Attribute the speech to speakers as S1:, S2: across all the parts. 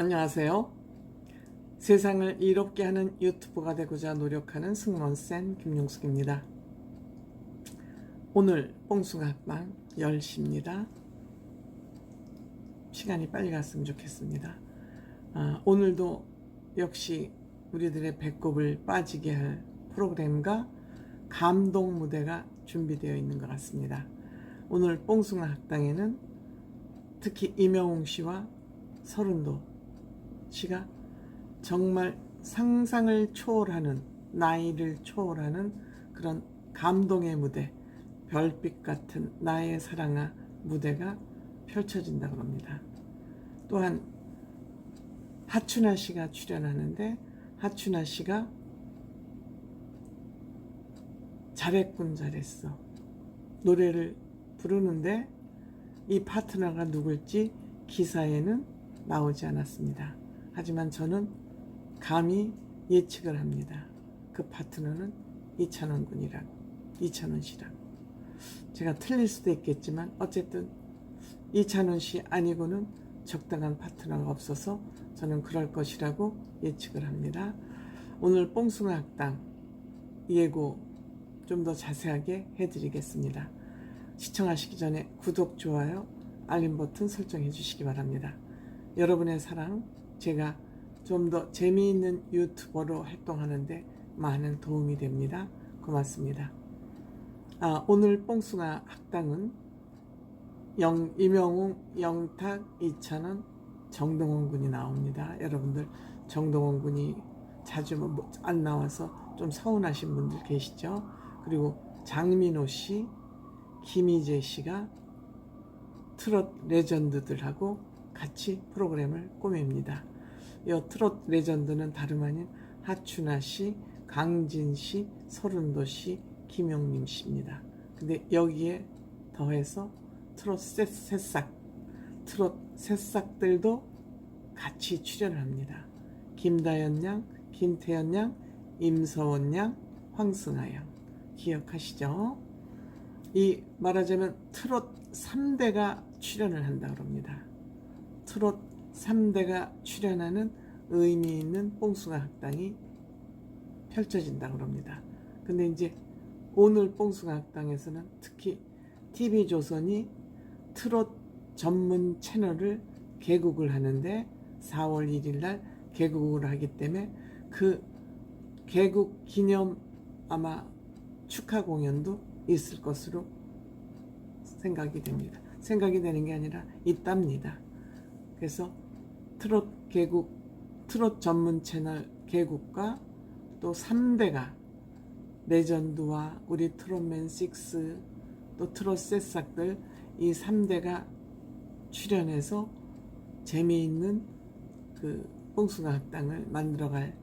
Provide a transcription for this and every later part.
S1: 안녕하세요. 세상을 이롭게 하는 유튜버가 되고자 노력하는 승무원쌤 김용숙입니다. 오늘 뽕숭아학당 10시입니다. 시간이 빨리 갔으면 좋겠습니다. 아, 오늘도 역시 우리들의 배꼽을 빠지게 할 프로그램과 감동 무대가 준비되어 있는 것 같습니다. 오늘 뽕숭아 학당에는 특히 이명웅 씨와 서른도 씨가 정말 상상을 초월하는 나이를 초월하는 그런 감동의 무대 별빛 같은 나의 사랑아 무대가 펼쳐진다고 합니다. 또한 하춘아 씨가 출연하는데 하춘아 씨가 잘했군 잘했어 노래를 부르는데 이 파트너가 누굴지 기사에는 나오지 않았습니다. 하지만 저는 감히 예측을 합니다. 그 파트너는 이찬원 군이라고, 이찬원 씨라고. 제가 틀릴 수도 있겠지만 어쨌든 이찬원 씨 아니고는 적당한 파트너가 없어서 저는 그럴 것이라고 예측을 합니다. 오늘 뽕숭아 학당 예고 좀 더 자세하게 해드리겠습니다. 시청하시기 전에 구독, 좋아요, 알림 버튼 설정해 주시기 바랍니다. 여러분의 사랑, 제가 좀 더 재미있는 유튜버로 활동하는데 많은 도움이 됩니다. 고맙습니다. 아, 오늘 뽕숭아 학당은 영, 이명웅, 영탁, 이찬원, 정동원 군이 나옵니다. 여러분들 정동원 군이 자주 뭐안 나와서 좀 서운하신 분들 계시죠? 그리고 장민호 씨, 김희재 씨가 트롯 레전드들하고 같이 프로그램을 꾸밉니다. 이 트롯 레전드는 다름 아닌 하춘아 씨, 강진 씨, 서른도 씨, 김용림 씨입니다. 근데 여기에 더해서 트롯 새- 새싹, 트롯 새싹들도 같이 출연을 합니다. 김다연 양, 김태연 양, 임서원 양, 황승아 양. 기억하시죠? 이 말하자면 트롯 3대가 출연을 한다 그럽니다. 트롯 3대가 출연하는 의미 있는 뽕숭아 학당이 펼쳐진다 그럽니다. 근데 이제 오늘 뽕숭아 학당에서는 특히 TV조선이 트롯 전문 채널을 개국을 하는데 4월 1일 날 개국을 하기 때문에 그 개국 기념 아마 축하 공연도 있을 것으로 생각이 됩니다. 생각이 되는 게 아니라 있답니다. 그래서 트롯 개국, 트롯 전문 채널 개국과 또 3대가 레전드와 우리 트롯맨 6, 또 트롯 새싹들 이 3대가 출연해서 재미있는 그 뽕숭아 학당을 만들어갈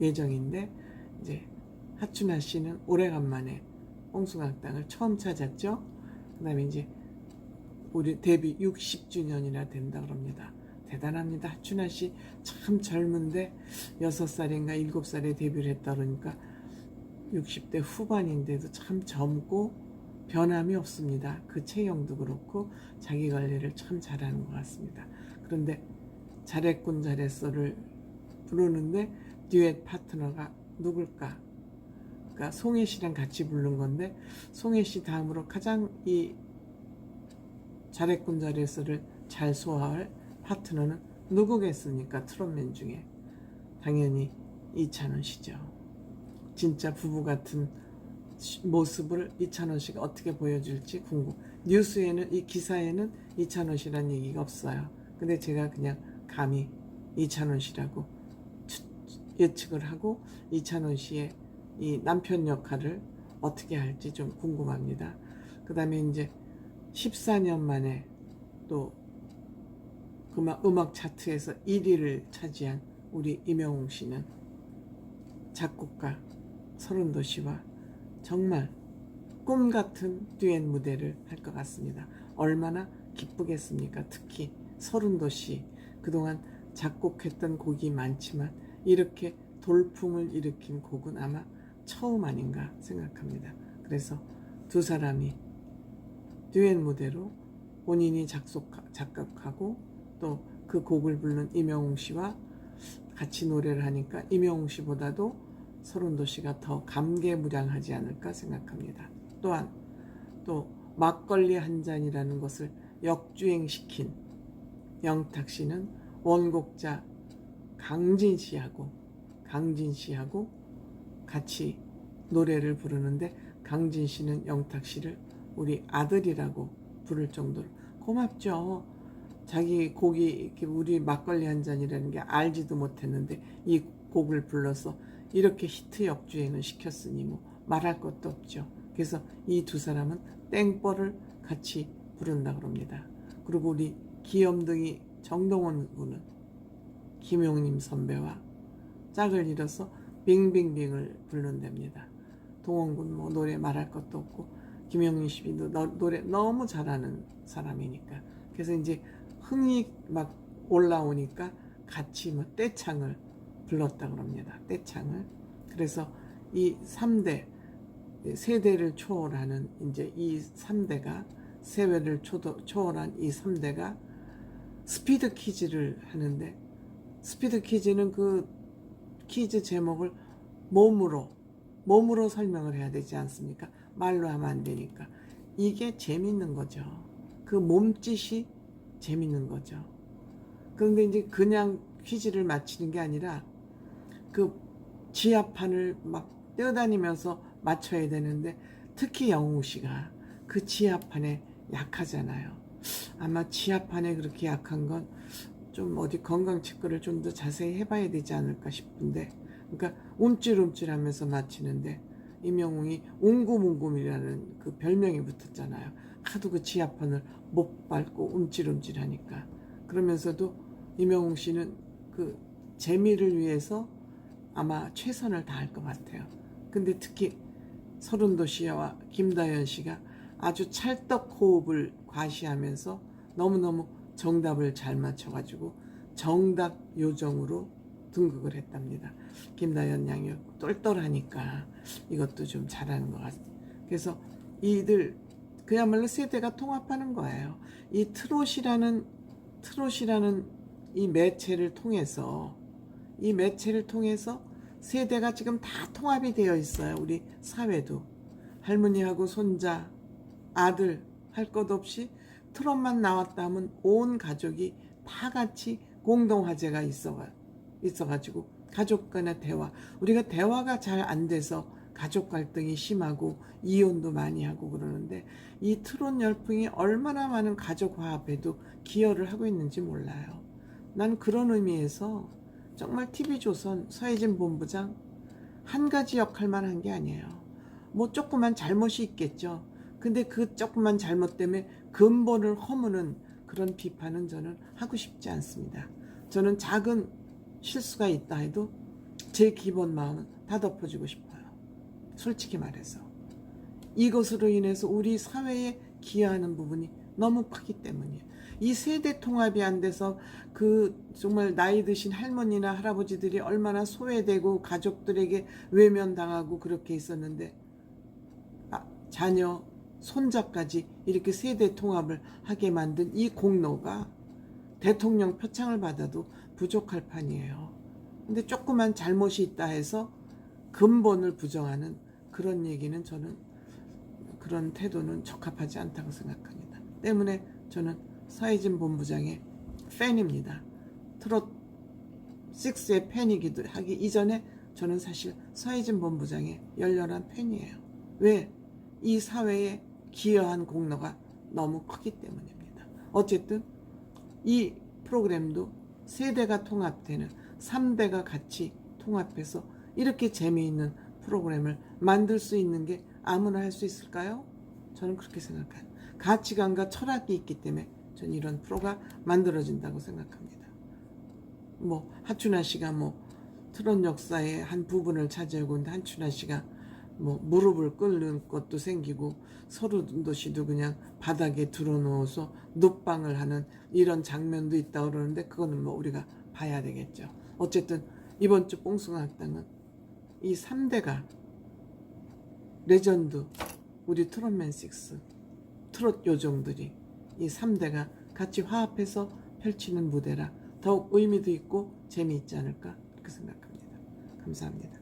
S1: 예정인데 이제 하춘아 씨는 오래간만에 뽕숭아 학당을 처음 찾았죠. 그다음에 이제 우리 데뷔 60주년이나 된다 그럽니다. 대단합니다. 하춘아 씨참 젊은데 6살인가 7살에 데뷔를 했다 그러니까 60대 후반인데도 참 젊고 변함이 없습니다. 그 체형도 그렇고 자기 관리를 참 잘하는 것 같습니다. 그런데 잘했군 잘했어를 부르는데 듀엣 파트너가 누굴까? 그러니까 송혜 씨랑 같이 부른 건데 송혜 씨 다음으로 가장 이 잘했군 잘했어를 잘 소화할 파트너는 누구겠습니까? 트롯맨 중에 당연히 이찬원 씨죠. 진짜 부부 같은 시- 모습을 이찬원 씨가 어떻게 보여줄지 궁금. 뉴스에는 이 기사에는 이찬원 씨란 얘기가 없어요. 근데 제가 그냥 감히 이찬원 씨라고 추- 예측을 하고 이찬원 씨의 이 남편 역할을 어떻게 할지 좀 궁금합니다. 그 다음에 이제 14년 만에 또 음악, 음악 차트에서 1위를 차지한 우리 임영웅 씨는 작곡가 서른도 씨와 정말 꿈 같은 듀엣 무대를 할 것 같습니다. 얼마나 기쁘겠습니까? 특히 서른도 씨 그동안 작곡했던 곡이 많지만 이렇게 돌풍을 일으킨 곡은 아마 처음 아닌가 생각합니다. 그래서 두 사람이 듀엣 무대로 본인이 작곡, 작곡하고 또 그 곡을 부르는 임영웅 씨와 같이 노래를 하니까 임영웅 씨보다도 서른도 씨가 더 감개무량하지 않을까 생각합니다. 또한 또 막걸리 한 잔이라는 것을 역주행시킨 영탁 씨는 원곡자 강진 씨하고 강진 씨하고 같이 노래를 부르는데 강진 씨는 영탁 씨를 우리 아들이라고 부를 정도로 고맙죠. 자기 곡이 이렇게 우리 막걸리 한 잔이라는 게 알지도 못했는데 이 곡을 불러서 이렇게 히트 역주행을 시켰으니 뭐 말할 것도 없죠. 그래서 이 두 사람은 땡벌을 같이 부른다 그럽니다. 그리고 우리 기염둥이 정동원 군은 김용림 선배와 짝을 이뤄서 빙빙빙을 부른답니다. 동원군 뭐 노래 말할 것도 없고 김용림 씨도 너- 노래 너무 잘하는 사람이니까 그래서 이제 흥이 막 올라오니까 같이 뭐 떼창을 불렀다 그럽니다. 떼창을 그래서 이 3대 세대를 초월하는 이제 이 3대가 세대를 초월한 이 3대가 스피드 퀴즈를 하는데 스피드 퀴즈는 그 퀴즈 제목을 몸으로 몸으로 설명을 해야 되지 않습니까? 말로 하면 안 되니까 이게 재밌는 거죠. 그 몸짓이 재밌는 거죠. 그런데 이제 그냥 퀴즈를 맞히는 게 아니라 그 지하판을 막 뛰어다니면서 맞춰야 되는데 특히 영웅 씨가 그 지하판에 약하잖아요. 아마 지하판에 그렇게 약한 건 좀 어디 건강 체크를 좀 더 자세히 해봐야 되지 않을까 싶은데 그러니까 움찔움찔하면서 맞히는데 임영웅이 웅금웅금이라는 그 별명이 붙었잖아요. 하도 그 지하판을 못 밟고 움찔움찔 하니까 그러면서도 임영웅 씨는 그 재미를 위해서 아마 최선을 다할 것 같아요. 근데 특히 서른도 씨와 김다현 씨가 아주 찰떡 호흡을 과시하면서 너무너무 정답을 잘 맞춰가지고 정답 요정으로 등극을 했답니다. 김다현 양이 똘똘하니까 이것도 좀 잘하는 것 같아요. 그래서 이들 그야말로 세대가 통합하는 거예요. 이 트롯이라는 트롯이라는 이 매체를 통해서 이 매체를 통해서 세대가 지금 다 통합이 되어 있어요. 우리 사회도 할머니하고 손자, 아들 할 것 없이 트롯만 나왔다 하면 온 가족이 다 같이 공동 화제가 있어가 있어가지고 가족 간의 대화 우리가 대화가 잘 안 돼서 가족 갈등이 심하고 이혼도 많이 하고 그러는데 이 트롯 열풍이 얼마나 많은 가족 화합에도 기여를 하고 있는지 몰라요. 난 그런 의미에서 정말 TV조선 서혜진 본부장 한 가지 역할만 한 게 아니에요. 뭐 조그만 잘못이 있겠죠. 근데 그 조그만 잘못 때문에 근본을 허무는 그런 비판은 저는 하고 싶지 않습니다. 저는 작은 실수가 있다 해도 제 기본 마음은 다 덮어주고 싶어요. 솔직히 말해서. 이것으로 인해서 우리 사회에 기여하는 부분이 너무 크기 때문이에요. 이 세대 통합이 안 돼서 그 정말 나이 드신 할머니나 할아버지들이 얼마나 소외되고 가족들에게 외면당하고 그렇게 있었는데 아, 자녀, 손자까지 이렇게 세대 통합을 하게 만든 이 공로가 대통령 표창을 받아도 부족할 판이에요. 근데 조그만 잘못이 있다 해서 근본을 부정하는 그런 얘기는 저는 그런 태도는 적합하지 않다고 생각합니다. 때문에 저는 서혜진 본부장의 팬입니다. 트롯 6의 팬이기도 하기 이전에 저는 사실 서혜진 본부장의 열렬한 팬이에요. 왜? 이 사회에 기여한 공로가 너무 크기 때문입니다. 어쨌든 이 프로그램도 세대가 통합되는 3대가 같이 통합해서 이렇게 재미있는 프로그램을 만들 수 있는 게 아무나 할 수 있을까요? 저는 그렇게 생각해요. 가치관과 철학이 있기 때문에 저는 이런 프로가 만들어진다고 생각합니다. 뭐 하춘아 씨가 뭐 트롯 역사의 한 부분을 차지하고 있는데 한춘아 씨가 뭐 무릎을 꿇는 것도 생기고 서른도 씨도 그냥 바닥에 들어누워서 눕방을 하는 이런 장면도 있다 그러는데 그거는 뭐 우리가 봐야 되겠죠. 어쨌든 이번 주 뽕숭아 학당은 이 3대가 레전드 우리 트롯맨 6 트롯 요정들이 이 3대가 같이 화합해서 펼치는 무대라 더욱 의미도 있고 재미있지 않을까 그렇게 생각합니다. 감사합니다.